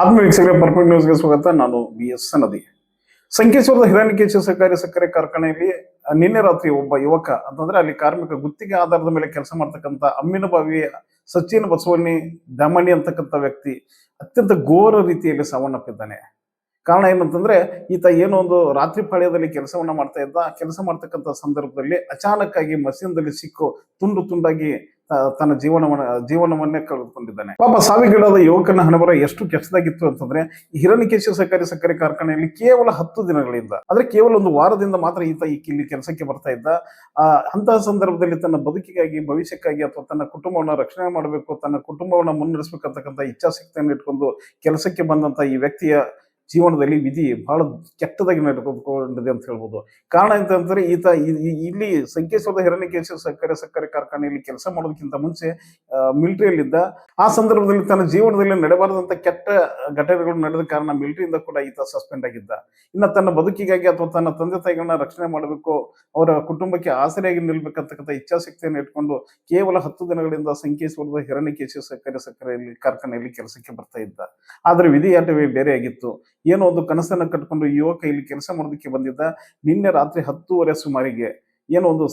ಆತ್ಮ ವೀಕ್ಷಕರೇ ಪರ್ಫೆಕ್ಟ್ ನ್ಯೂಸ್ಗೆ ಸ್ವಾಗತ. ನಾನು ಬಿ ಎಸ್ ನದಿ. ಸಂಕೇಶ್ವರದ ಹಿರಣ್ಯಕೇಶ ಸಹಕಾರಿ ಸಕ್ಕರೆ ಕಾರ್ಖಾನೆಯಲ್ಲಿ ನಿನ್ನೆ ರಾತ್ರಿ ಒಬ್ಬ ಯುವಕ, ಅಂತಂದ್ರೆ ಅಲ್ಲಿ ಕಾರ್ಮಿಕ ಗುತ್ತಿಗೆ ಆಧಾರದ ಮೇಲೆ ಕೆಲಸ ಮಾಡ್ತಕ್ಕಂಥ ಅಮ್ಮಿನ ಬಾವಿ ಸಚಿನ್ ಬಸವಣ್ಣಿ ದಾಮಣ್ಣಿ ಅಂತಕ್ಕಂಥ ವ್ಯಕ್ತಿ ಅತ್ಯಂತ ಘೋರ ರೀತಿಯಲ್ಲಿ ಸಾವನ್ನಪ್ಪಿದ್ದಾನೆ. ಕಾರಣ ಏನಂತಂದ್ರೆ, ಈತ ಏನೋ ಒಂದು ರಾತ್ರಿ ಪಾಳ್ಯದಲ್ಲಿ ಕೆಲಸವನ್ನ ಮಾಡ್ತಾ ಇದ್ದ. ಕೆಲಸ ಮಾಡ್ತಕ್ಕಂಥ ಸಂದರ್ಭದಲ್ಲಿ ಅಚಾನಕ್ ಆಗಿ ಮಸೀನ್ದಲ್ಲಿ ಸಿಕ್ಕು, ತುಂಡು ತುಂಡಾಗಿ ತನ್ನ ಜೀವನವನ್ನ, ಜೀವನವನ್ನೇ ಕಳೆದುಕೊಂಡಿದ್ದಾನೆ. ಪಾಪ ಸಾವಿಗೀಡಾದ ಯುವಕನ ಹಣಬರ ಎಷ್ಟು ಕೆಟ್ಟದಾಗಿತ್ತು ಅಂತಂದ್ರೆ ಹಿರಣಿಕೇಶ ಸಹಕಾರಿ ಸಕ್ಕರೆ ಕಾರ್ಖಾನೆಯಲ್ಲಿ ಕೇವಲ ಹತ್ತು ದಿನಗಳಿಂದ ಅಂದ್ರೆ ಕೇವಲ ಒಂದು ವಾರದಿಂದ ಮಾತ್ರ ಈತ ಈ ಇಲ್ಲಿ ಕೆಲಸಕ್ಕೆ ಬರ್ತಾ ಇದ್ದ. ಆ, ಅಂತಹ ಸಂದರ್ಭದಲ್ಲಿ ತನ್ನ ಬದುಕಿಗಾಗಿ, ಭವಿಷ್ಯಕ್ಕಾಗಿ ಅಥವಾ ತನ್ನ ಕುಟುಂಬವನ್ನ ರಕ್ಷಣೆ ಮಾಡಬೇಕು, ತನ್ನ ಕುಟುಂಬವನ್ನ ಮುನ್ನಡೆಸಬೇಕಂತಕ್ಕಂಥ ಇಚ್ಛಾಶಕ್ತಿಯನ್ನು ಇಟ್ಕೊಂಡು ಕೆಲಸಕ್ಕೆ ಬಂದಂತ ಈ ವ್ಯಕ್ತಿಯ ಜೀವನದಲ್ಲಿ ವಿಧಿ ಬಹಳ ಕೆಟ್ಟದಾಗಿ ನಡೆದುಕೊಂಡಿದೆ ಅಂತ ಹೇಳ್ಬೋದು. ಕಾರಣ ಅಂತಂದ್ರೆ ಈತ ಇಲ್ಲಿ ಸಂಕೇಶ್ವರದ ಹಿರಣ್ಯಕೇಶ ಸಕ್ಕರೆ ಸಕ್ಕರೆ ಕಾರ್ಖಾನೆಯಲ್ಲಿ ಕೆಲಸ ಮಾಡೋದಕ್ಕಿಂತ ಮುಂಚೆ ಮಿಲಿಟರಿಯಲ್ಲಿದ್ದ, ಆ ಸಂದರ್ಭದಲ್ಲಿ ತನ್ನ ಜೀವನದಲ್ಲಿ ನಡೆಬಾರದಂತ ಕೆಟ್ಟ ಘಟನೆಗಳು ನಡೆದ ಕಾರಣ ಮಿಲಿಟರಿಯಿಂದ ಕೂಡ ಈತ ಸಸ್ಪೆಂಡ್ ಆಗಿದ್ದ. ಇನ್ನ ತನ್ನ ಬದುಕಿಗಾಗಿ ಅಥವಾ ತನ್ನ ತಂದೆ ತಾಯಿಗಳನ್ನ ರಕ್ಷಣೆ ಮಾಡಬೇಕು, ಅವರ ಕುಟುಂಬಕ್ಕೆ ಆಸರೆಯಾಗಿ ನಿಲ್ಬೇಕಂತಕ್ಕಂಥ ಇಚ್ಛಾಶಕ್ತಿಯನ್ನು ಇಟ್ಕೊಂಡು ಕೇವಲ ಹತ್ತು ದಿನಗಳಿಂದ ಸಂಕೇಶ್ವರದ ಹಿರಣ್ಯಕೇಶ ಸಕ್ಕರೆ, ಸಕ್ಕರೆಯಲ್ಲಿ, ಕಾರ್ಖಾನೆಯಲ್ಲಿ ಕೆಲಸಕ್ಕೆ ಬರ್ತಾ ಇದ್ದ. ಆದ್ರೆ ವಿಧಿಯಾಟವೇ ಬೇರೆ ಆಗಿತ್ತು ಏನೋ ಒಂದು ಕನಸನ್ನ ಕಟ್ಕೊಂಡು ಯುವಕ ಇಲ್ಲಿ ಕೆಲಸ ಮಾಡೋದಕ್ಕೆ ಬಂದಿದ್ದ. ನಿನ್ನೆ ರಾತ್ರಿ ಹತ್ತೂವರೆ ಸುಮಾರಿಗೆ ಏನೋ ಒಂದು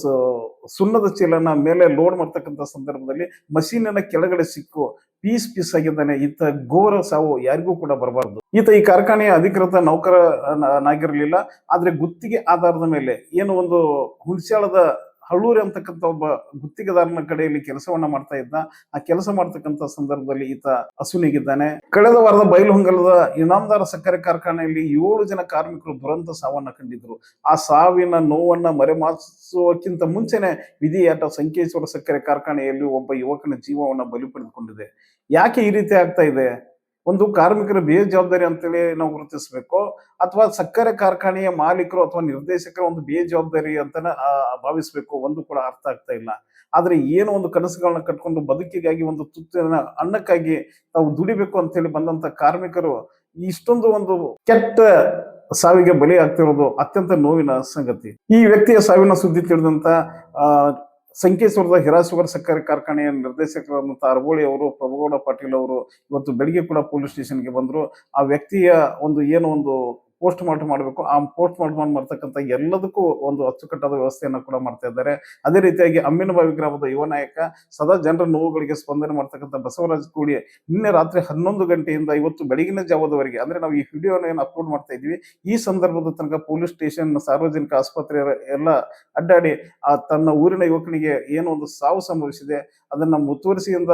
ಸುಣ್ಣದ ಚೀಲನ ಮೇಲೆ ಲೋಡ್ ಮಾಡ್ತಕ್ಕಂಥ ಸಂದರ್ಭದಲ್ಲಿ ಮಷೀನಿನ ಕೆಳಗಡೆ ಸಿಕ್ಕು. ಪೀಸ್ ಪೀಸ್ ಆಗಿದ್ದಾನೆ. ಈತ ಘೋರ ಸಾವು ಯಾರಿಗೂ ಕೂಡ ಬರಬಾರ್ದು. ಈತ ಈ ಕಾರ್ಖಾನೆಯ ಅಧಿಕೃತ ನೌಕರನಾಗಿರಲಿಲ್ಲ ಆದ್ರೆ ಗುತ್ತಿಗೆ ಆಧಾರದ ಮೇಲೆ ಏನು ಒಂದು ಹುಣಸ್ಯಾಳದ ಹಳ್ಳೂರಿ ಅಂತಕ್ಕಂಥ ಒಬ್ಬ ಗುತ್ತಿಗೆದಾರನ ಕಡೆಯಲ್ಲಿ ಕೆಲಸವನ್ನ ಮಾಡ್ತಾ ಇದ್ದ. ಆ ಕೆಲಸ ಮಾಡ್ತಕ್ಕಂಥ ಸಂದರ್ಭದಲ್ಲಿ ಈತ ಹಸುನಿಗಿದ್ದಾನೆ. ಕಳೆದ ವಾರದ ಬೈಲಹೊಂಗಲದ ಇನಾಮದಾರ ಸಕ್ಕರೆ ಕಾರ್ಖಾನೆಯಲ್ಲಿ ಏಳು ಜನ ಕಾರ್ಮಿಕರು ದುರಂತ ಸಾವನ್ನ ಕಂಡಿದ್ರು ಆ ಸಾವಿನ ನೋವನ್ನ ಮರೆಮಾಚುವಕ್ಕಿಂತ ಮುಂಚೆನೆ ವಿಧಿಯಾಟ ಸಂಕೇಶ್ವರ ಸಕ್ಕರೆ ಕಾರ್ಖಾನೆಯಲ್ಲಿ ಒಬ್ಬ ಯುವಕನ ಜೀವವನ್ನ ಬಲಿ ಪಡೆದುಕೊಂಡಿದೆ. ಯಾಕೆ ಈ ರೀತಿ ಆಗ್ತಾ ಇದೆ? ಒಂದು ಕಾರ್ಮಿಕರ ಬೇಜವಾಬ್ದಾರಿ ಅಂತೇಳಿ ನಾವು ಗುರುತಿಸಬೇಕು. ಅಥವಾ ಸಕ್ಕರೆ ಕಾರ್ಖಾನೆಯ ಮಾಲೀಕರು ಅಥವಾ ನಿರ್ದೇಶಕರ ಒಂದು ಬೇಜವಾಬ್ದಾರಿ ಅಂತಾನೆ ಭಾವಿಸಬೇಕು ಒಂದು ಕೂಡ ಅರ್ಥ ಆಗ್ತಾ ಇಲ್ಲ. ಆದ್ರೆ ಏನೋ ಒಂದು ಕನಸುಗಳನ್ನ ಕಟ್ಕೊಂಡು ಬದುಕಿಗಾಗಿ ಒಂದು ತುತ್ತಿನ ಅನ್ನಕ್ಕಾಗಿ ತಾವು ದುಡಿಬೇಕು ಅಂತ ಹೇಳಿ ಬಂದಂತ ಕಾರ್ಮಿಕರು ಇಷ್ಟೊಂದು ಒಂದು ಕೆಟ್ಟ ಸಾವಿಗೆ ಬಲಿ ಆಗ್ತಿರೋದು ಅತ್ಯಂತ ನೋವಿನ ಸಂಗತಿ. ಈ ವ್ಯಕ್ತಿಯ ಸಾವಿನ ಸುದ್ದಿ ತಿಳಿದಂತ ಸಂಕೇಶ್ವರದ ಹಿರಾಸುಗರ್ ಸಕ್ಕರೆ ಕಾರ್ಖಾನೆಯ ನಿರ್ದೇಶಕರಾದಂಥ ಅರಬೋಳಿ ಅವರು, ಪ್ರಭುಗೌಡ ಪಾಟೀಲ್ ಅವರು ಇವತ್ತು ಬೆಳಿಗ್ಗೆ ಕೂಡ ಪೊಲೀಸ್ ಸ್ಟೇಷನ್ಗೆ ಬಂದರು. ಆ ವ್ಯಕ್ತಿಯ ಒಂದು ಏನು ಒಂದು ಪೋಸ್ಟ್ ಮಾರ್ಟಮ್ ಮಾಡಬೇಕು. ಆ ಪೋಸ್ಟ್ ಮಾರ್ಟಮ್ ಮಾಡ್ತಕ್ಕಂಥ ಎಲ್ಲದಕ್ಕೂ ಒಂದು ಅಚ್ಚುಕಟ್ಟಾದ ವ್ಯವಸ್ಥೆಯನ್ನು ಕೂಡ ಮಾಡ್ತಾ ಇದ್ದಾರೆ. ಅದೇ ರೀತಿಯಾಗಿ ಅಮ್ಮಿನಬಾವಿ ಗ್ರಾಮದ ಯುವ ನಾಯಕ, ಸದಾ ಜನರ ನೋವುಗಳಿಗೆ ಸ್ಪಂದನೆ ಮಾಡ್ತಕ್ಕಂಥ ಬಸವರಾಜ್ ಕೂಡಿ ನಿನ್ನೆ ರಾತ್ರಿ ಹನ್ನೊಂದು ಗಂಟೆಯಿಂದ ಇವತ್ತು ಬೆಳಗಿನ ಜಾವದವರೆಗೆ, ಅಂದ್ರೆ ನಾವು ಈ ವಿಡಿಯೋನ ಏನು ಅಪ್ಲೋಡ್ ಮಾಡ್ತಾ ಇದ್ವಿ ಈ ಸಂದರ್ಭದ ತನಕ ಪೊಲೀಸ್ ಸ್ಟೇಷನ್, ಸಾರ್ವಜನಿಕ ಆಸ್ಪತ್ರೆ ಎಲ್ಲ ಅಡ್ಡಾಡಿ, ಆ ತನ್ನ ಊರಿನ ಯುವಕನಿಗೆ ಏನು ಒಂದು ಸಾವು ಸಂಭವಿಸಿದೆ, ಅದನ್ನ ಮುತುವರಿಸಿಯಿಂದ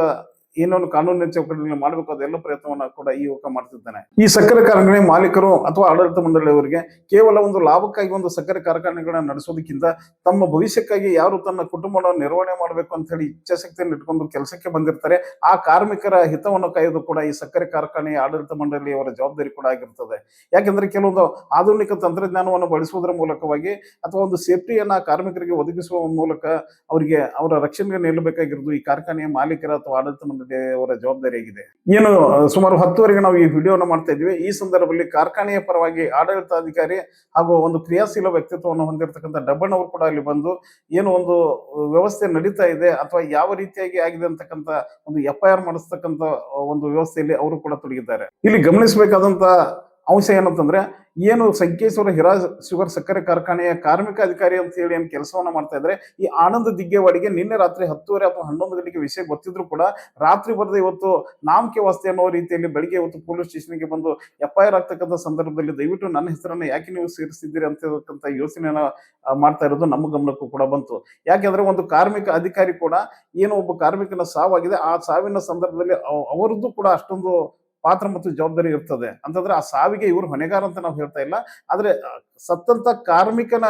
ಏನೊಂದು ಕಾನೂನಿನ ಚೌಕಟ್ಟಿನಲ್ಲಿ ಮಾಡಬೇಕು, ಅದೆಲ್ಲ ಪ್ರಯತ್ನವನ್ನು ಕೂಡ ಈ ಯುವಕ ಮಾಡ್ತಿದ್ದಾನೆ. ಈ ಸಕ್ಕರೆ ಕಾರ್ಖಾನೆ ಮಾಲೀಕರು ಅಥವಾ ಆಡಳಿತ ಮಂಡಳಿಯವರಿಗೆ ಕೇವಲ ಒಂದು ಲಾಭಕ್ಕಾಗಿ ಒಂದು ಸಕ್ಕರೆ ಕಾರ್ಖಾನೆಗಳನ್ನ ನಡೆಸೋದಕ್ಕಿಂತ ತಮ್ಮ ಭವಿಷ್ಯಕ್ಕಾಗಿ ಯಾರು ತನ್ನ ಕುಟುಂಬವನ್ನು ನಿರ್ವಹಣೆ ಮಾಡಬೇಕು ಅಂತ ಹೇಳಿ ಇಚ್ಛಾಶಕ್ತಿಯನ್ನು ಇಟ್ಕೊಂಡು ಕೆಲಸಕ್ಕೆ ಬಂದಿರ್ತಾರೆ, ಆ ಕಾರ್ಮಿಕರ ಹಿತವನ್ನು ಕಾಯೋದು ಕೂಡ ಈ ಸಕ್ಕರೆ ಕಾರ್ಖಾನೆಯ ಆಡಳಿತ ಮಂಡಳಿಯವರ ಜವಾಬ್ದಾರಿ ಕೂಡ ಆಗಿರ್ತದೆ. ಯಾಕೆಂದ್ರೆ ಕೆಲವೊಂದು ಆಧುನಿಕ ತಂತ್ರಜ್ಞಾನವನ್ನು ಬಳಸುವುದರ ಮೂಲಕವಾಗಿ ಅಥವಾ ಒಂದು ಸೇಫ್ಟಿಯನ್ನ ಕಾರ್ಮಿಕರಿಗೆ ಒದಗಿಸುವ ಮೂಲಕ ಅವರಿಗೆ ಅವರ ರಕ್ಷಣೆಗೆ ನಿಲ್ಲಬೇಕಾಗಿರೋದು ಈ ಕಾರ್ಖಾನೆಯ ಮಾಲೀಕರ ಅಥವಾ ಆಡಳಿತ ಮಂಡಳಿಯವರ ಜವಾಬ್ದಾರಿಯಾಗಿದೆ ಏನು ಸುಮಾರು ಹತ್ತುವರೆಗೆ ನಾವು ಈ ವಿಡಿಯೋನ ಮಾಡ್ತಾ ಇದ್ವಿ ಈ ಸಂದರ್ಭದಲ್ಲಿ ಕಾರ್ಖಾನೆಯ ಪರವಾಗಿ ಆಡಳಿತಾಧಿಕಾರಿ ಹಾಗೂ ಒಂದು ಕ್ರಿಯಾಶೀಲ ವ್ಯಕ್ತಿತ್ವವನ್ನು ಹೊಂದಿರತಕ್ಕಂಥ ಡಬ್ಬಣ್ಣವರು ಕೂಡ ಅಲ್ಲಿ ಬಂದು ಏನು ಒಂದು ವ್ಯವಸ್ಥೆ ನಡೀತಾ ಇದೆ ಅಥವಾ ಯಾವ ರೀತಿಯಾಗಿ ಆಗಿದೆ ಅಂತಕ್ಕಂಥ ಒಂದು ಎಫ್ ಐ ಆರ್ ಮಾಡಿಸ್ತಕ್ಕಂಥ ಒಂದು ವ್ಯವಸ್ಥೆಯಲ್ಲಿ ಅವರು ಕೂಡ ತೊಡಗಿದ್ದಾರೆ. ಇಲ್ಲಿ ಗಮನಿಸಬೇಕಾದಂತ ಅಂಶ ಏನಂತಂದ್ರೆ, ಏನು ಸಂಕೇಶ್ವರ ಹಿರಾ ಶುಗರ್ ಸಕ್ಕರೆ ಕಾರ್ಖಾನೆಯ ಕಾರ್ಮಿಕ ಅಧಿಕಾರಿ ಅಂತ ಹೇಳಿ ಏನು ಕೆಲಸವನ್ನ ಮಾಡ್ತಾ ಇದ್ರೆ, ಈ ಆನಂದ ದಿಗ್ಗೇವಾಡಿಗೆ ನಿನ್ನೆ ರಾತ್ರಿ ಹತ್ತುವರೆ ಅಥವಾ ಹನ್ನೊಂದು ಗಂಟೆಗೆ ವಿಷಯ ಗೊತ್ತಿದ್ರು ಕೂಡ, ರಾತ್ರಿ ಬರೆದ ಇವತ್ತು ನಾಮಕೆ ವಾಸ್ತೆ ಅನ್ನೋ ರೀತಿಯಲ್ಲಿ ಬೆಳಿಗ್ಗೆ ಇವತ್ತು ಪೊಲೀಸ್ ಸ್ಟೇಷನ್ಗೆ ಬಂದು ಎಫ್ ಐ ಆರ್ ಆಗ್ತಕ್ಕಂಥ ಸಂದರ್ಭದಲ್ಲಿ ದಯವಿಟ್ಟು ನನ್ನ ಹೆಸರನ್ನ ಯಾಕೆ ನೀವು ಸೇರಿಸಿದ್ದೀರಿ ಅಂತಕ್ಕಂಥ ಯೋಚನೆಯನ್ನ ಮಾಡ್ತಾ ಇರೋದು ನಮ್ಮ ಗಮನಕ್ಕೂ ಕೂಡ ಬಂತು. ಯಾಕೆಂದ್ರೆ ಒಂದು ಕಾರ್ಮಿಕ ಅಧಿಕಾರಿ ಕೂಡ, ಏನು ಒಬ್ಬ ಕಾರ್ಮಿಕನ ಸಾವಾಗಿದೆ, ಆ ಸಾವಿನ ಸಂದರ್ಭದಲ್ಲಿ ಅವರದ್ದು ಕೂಡ ಅಷ್ಟೊಂದು ಪಾತ್ರ ಮತ್ತು ಜವಾಬ್ದಾರಿ ಇರ್ತದೆ. ಅಂತಂದ್ರೆ ಆ ಸಾವಿಗೆ ಇವರು ಹೊಣೆಗಾರ ಅಂತ ನಾವು ಹೇಳ್ತಾ ಇಲ್ಲ. ಆದ್ರೆ ಸತ್ತಂತ ಕಾರ್ಮಿಕನ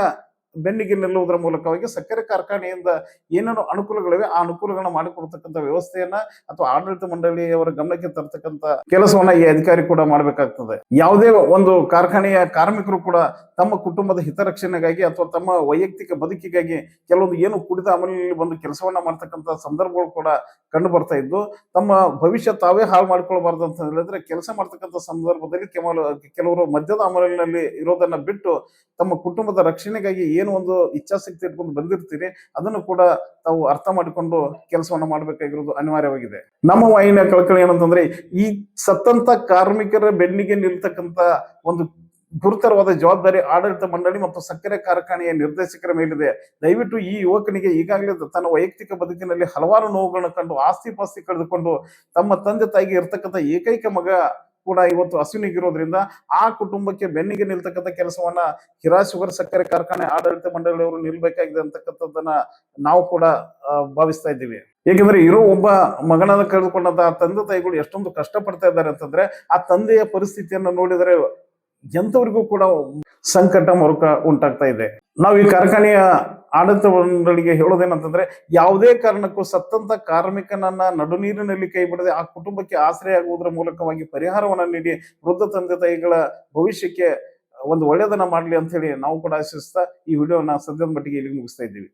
ಬೆನ್ನಿಗೆ ನಿಲ್ಲುವುದರ ಮೂಲಕವಾಗಿ ಸಕ್ಕರೆ ಕಾರ್ಖಾನೆಯಿಂದ ಏನೇನು ಅನುಕೂಲಗಳಿವೆ, ಆ ಅನುಕೂಲಗಳನ್ನ ಮಾಡಿಕೊಡ್ತಕ್ಕಂಥ ವ್ಯವಸ್ಥೆಯನ್ನ ಅಥವಾ ಆಡಳಿತ ಮಂಡಳಿಯವರ ಗಮನಕ್ಕೆ ತರ್ತಕ್ಕಂಥ ಕೆಲಸವನ್ನ ಈ ಅಧಿಕಾರಿ ಕೂಡ ಮಾಡಬೇಕಾಗ್ತದೆ. ಯಾವುದೇ ಒಂದು ಕಾರ್ಖಾನೆಯ ಕಾರ್ಮಿಕರು ಕೂಡ ತಮ್ಮ ಕುಟುಂಬದ ಹಿತರಕ್ಷಣೆಗಾಗಿ ಅಥವಾ ತಮ್ಮ ವೈಯಕ್ತಿಕ ಬದುಕಿಗಾಗಿ ಕೆಲವೊಂದು ಏನು ಕುಡಿದ ಅಮಲಿನಲ್ಲಿ ಬಂದು ಕೆಲಸವನ್ನ ಮಾಡ್ತಕ್ಕಂಥ ಸಂದರ್ಭಗಳು ಕೂಡ ಕಂಡು ಬರ್ತಾ ಇದ್ದು, ತಮ್ಮ ಭವಿಷ್ಯ ತಾವೇ ಹಾಳು ಮಾಡ್ಕೊಳ್ಬಾರ್ದು ಅಂತ ಹೇಳಿದ್ರೆ ಕೆಲಸ ಮಾಡ್ತಕ್ಕಂಥ ಸಂದರ್ಭದಲ್ಲಿ ಕೆಲವು, ಕೆಲವರು ಮದ್ಯದ ಅಮಲಿನಲ್ಲಿ ಇರೋದನ್ನ ಬಿಟ್ಟು ತಮ್ಮ ಕುಟುಂಬದ ರಕ್ಷಣೆಗಾಗಿ ಏನು ಒಂದು ಇಚ್ಛಾಶಕ್ತಿ ಇಟ್ಕೊಂಡು ಬಂದಿರ್ತೀರಿ, ಅದನ್ನು ಕೂಡ ತಾವು ಅರ್ಥ ಮಾಡಿಕೊಂಡು ಕೆಲಸವನ್ನ ಮಾಡಬೇಕಾಗಿರೋದು ಅನಿವಾರ್ಯವಾಗಿದೆ. ನಮ್ಮ ವಾಹಿನಿಯ ಕಳಕಳಿ ಏನಂತಂದ್ರೆ, ಈ ಸತ್ತಂತ ಕಾರ್ಮಿಕರ ಬೆನ್ನಿಗೆ ನಿಲ್ತಕ್ಕಂತ ಒಂದು ಗುರುತರವಾದ ಜವಾಬ್ದಾರಿ ಆಡಳಿತ ಮಂಡಳಿ ಮತ್ತು ಸಕ್ಕರೆ ಕಾರ್ಖಾನೆಯ ನಿರ್ದೇಶಕರ ಮೇಲಿದೆ. ದಯವಿಟ್ಟು ಈ ಯುವಕನಿಗೆ ಈಗಾಗಲೇ ತನ್ನ ವೈಯಕ್ತಿಕ ಬದುಕಿನಲ್ಲಿ ಹಲವಾರು ನೋವುಗಳನ್ನು ಕಂಡು ಆಸ್ತಿ ಪಾಸ್ತಿ ಕಳೆದುಕೊಂಡು ತಮ್ಮ ತಂದೆ ತಾಯಿಗೆ ಇರ್ತಕ್ಕಂಥ ಏಕೈಕ ಮಗ ಕೂಡ ಇವತ್ತು ಹಸುವಿನಿಗಿರೋದ್ರಿಂದ ಆ ಕುಟುಂಬಕ್ಕೆ ಬೆನ್ನಿಗೆ ನಿಲ್ತಕ್ಕಂಥ ಕೆಲಸವನ್ನ ಹಿರಾ ಶುಗರ್ ಸಕ್ಕರೆ ಕಾರ್ಖಾನೆ ಆಡಳಿತ ಮಂಡಳಿಯವರು ನಿಲ್ಬೇಕಾಗಿದೆ ಅಂತಕ್ಕಂಥದ್ದನ್ನ ನಾವು ಕೂಡ ಭಾವಿಸ್ತಾ ಇದ್ದೀವಿ. ಏಕೆಂದ್ರೆ ಇರೋ ಒಬ್ಬ ಮಗನನ್ನ ಕಳೆದುಕೊಂಡಂತಹ ತಂದೆ ತಾಯಿಗಳು ಎಷ್ಟೊಂದು ಕಷ್ಟ ಪಡ್ತಾ ಇದ್ದಾರೆ ಅಂತಂದ್ರೆ ಆ ತಂದೆಯ ಪರಿಸ್ಥಿತಿಯನ್ನು ನೋಡಿದರೆ ಎಂತವರಿಗೂ ಕೂಡ ಸಂಕಟ ಮರುಕ ಉಂಟಾಗ್ತಾ ಇದೆ. ನಾವು ಈ ಕಾರ್ಖಾನೆಯ ಆಡಳಿತ ಹೇಳೋದೇನಂತಂದ್ರೆ, ಯಾವುದೇ ಕಾರಣಕ್ಕೂ ಸತ್ತಂತ ಕಾರ್ಮಿಕನನ್ನ ನಡು ನೀರಿನಲ್ಲಿ ಕೈ ಬಿಡದೆ ಆ ಕುಟುಂಬಕ್ಕೆ ಆಶ್ರಯ ಆಗುವುದರ ಮೂಲಕವಾಗಿ ಪರಿಹಾರವನ್ನ ನೀಡಿ ವೃದ್ಧ ತಂದೆ ತಾಯಿಗಳ ಭವಿಷ್ಯಕ್ಕೆ ಒಂದು ಒಳ್ಳೆಯದನ್ನ ಮಾಡ್ಲಿ ಅಂತ ಹೇಳಿ ನಾವು ಕೂಡ ಆಶಿಸ್ತಾ ಈ ವಿಡಿಯೋನ ಸದ್ಯದ ಮಟ್ಟಿಗೆ ಇಲ್ಲಿ ಮುಗಿಸ್ತಾ ಇದ್ದೀವಿ.